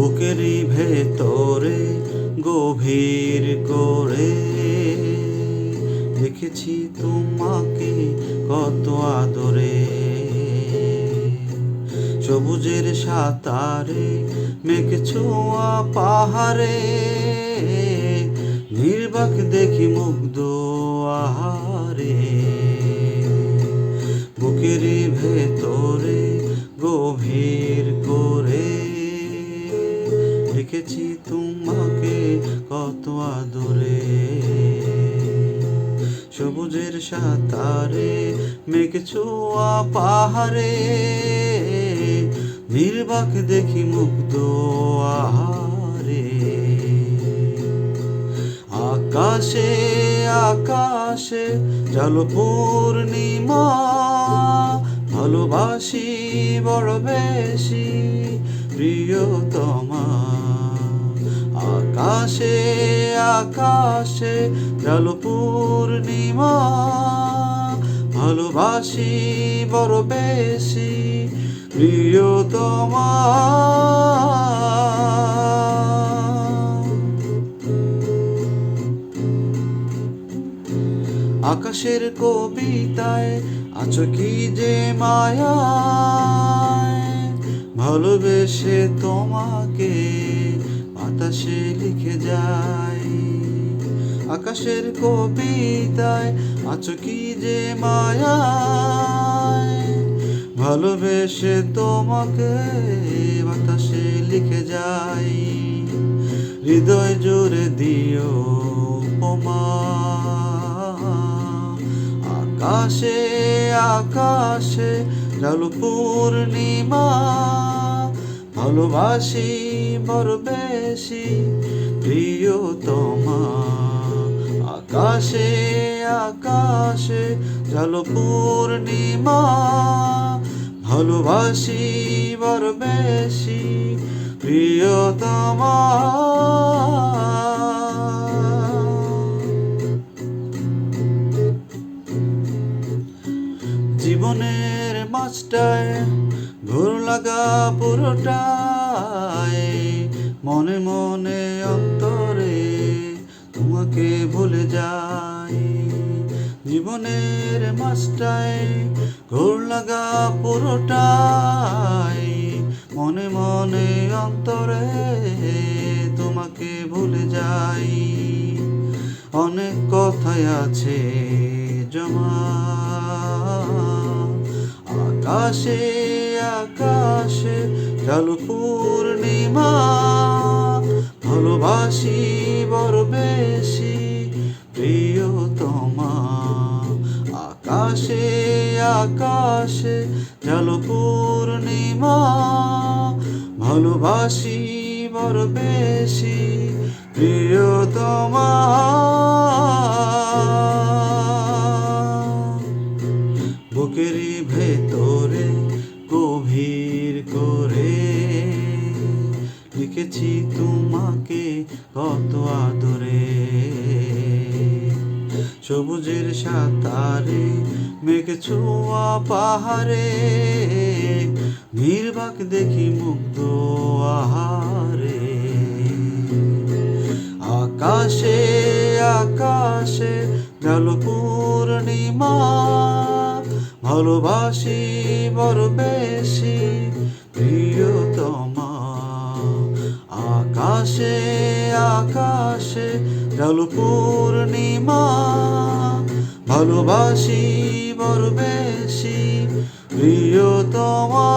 বুকেরই ভেতরে গভীর করে দেখেছি তোমাকে কত আদরে। সবুজের সাতারে, মেঘ ছোঁয়া পাহাড়ে, নির্বাক দেখি মুগ্ধ আহারে। বুকেরই ভেতরে গভীর রেখেছি তোমাকে কত আদরে। সবুজের সাতারে, মেঘ ছোঁয়া পাহাড়ে, নির্বাক দেখি মুগ্ধ আহারে। আকাশে আকাশে জল পূর্ণিমা, ভালোবাসি বড় বেশি প্রিয়তমা। আকাশে আকাশে জল পূর্ণিমা। ভালোবাসি, বড় বেশি প্রিয়তমা। আকাশের কবিতায় আছো কি যে মায়া ভালোবেসে তোমাকে বাতাসে লিখে যায় আকাশের কবিতায়, আছো কি যে মায়া ভালোবেসে তোমাকে বাতাসে লিখে যাই। হৃদয় জোরে দিও উপমা। আকাশে আকাশে জালু পূর্ণিমা। ভালোবাসি বড় বেশি প্রিয়তমা। আকাশে আকাশে জল পূর্ণিমা ভালোবাসি বড় বেশি প্রিয়তমা। জীবনের মাছটায় ঘোর লাগা পুরোটায়। মনে মনে অন্তরে তোমাকে ভুলে যাই। জীবনের মাছটায় ঘোর লাগা পুরোটাই মনে মনে অন্তরে তোমাকে ভুলে যাই। অনেক কথাই আছে জমা। আকাশে আকাশে জল পূর্ণিমা ভালোবাসি, বড় বেশি প্রিয়তমা। আকাশে আকাশে জল পূর্ণিমা। ভালোবাসি, বড় বেশি প্রিয়তমা। বুকেরই ভেতরে গভীর করে লিখেছি তোমাকে কত আদরে। সবুজের সাতারে, মেঘ ছোঁয়া পাহাড়ে, নির্বাক দেখি মুগ্ধ আহারে। আকাশে আকাশে গেল পূর্ণিমা, ভালোবাসি বড় বেশি, প্রিয়তমা। আকাশে আকাশে গেল পূর্ণিমা ভালোবাসি বড় বেশি প্রিয়তমা।